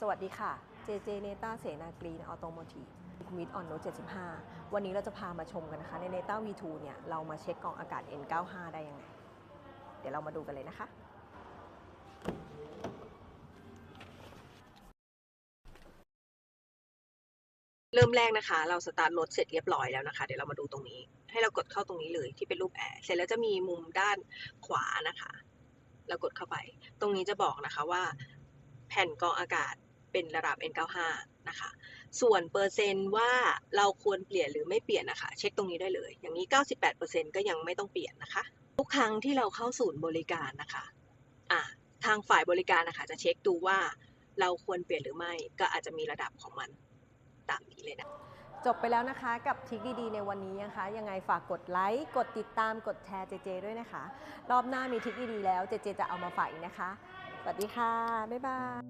สวัสดีค่ะเจเจเนต้าเสนากรีนออโตโมทีฟมิดออนโน75 วันนี้เราจะพามาชมกันนะคะ ในเนต้า V2 เนี่ย เรามาเช็คกรองอากาศ N95 ได้ยังไง เดี๋ยวเรามาดูกันเลยนะคะ เริ่มแรกนะคะ เราสตาร์ทรถเสร็จเรียบร้อยแล้วนะคะ เดี๋ยวเรามาดูตรงนี้ ให้เรากดเข้าตรงนี้เลยที่เป็นรูปแอร์ เสร็จแล้วจะมีมุมด้านขวานะคะ เรากดเข้าไป ตรงนี้จะบอกนะคะว่า แผ่นกรองอากาศเป็นระดับ N95 นะคะ ส่วนเปอร์เซนต์ว่าเราควรเปลี่ยนหรือไม่เปลี่ยนนะคะ เช็คตรงนี้ได้เลย อย่างนี้ 98%ก็ยังไม่ต้องเปลี่ยนนะคะ ทุกครั้งที่เราเข้าศูนย์บริการนะคะอะทางฝ่ายบริการนะคะจะเช็คดูว่าเราควรเปลี่ยนหรือไม่ ก็อาจจะมีระดับของมันตามนี้เลยนะจบไปแล้วนะคะกับทริคดีๆในวันนี้นะคะ ยังไงฝากกดไลค์ กดติดตามกดแชร์เจเจด้วยนะคะ รอบหน้ามีทริคดีๆแล้วเจเจจะเอามาฝากอีกนะคะ สวัสดีค่ะ บ๊ายบาย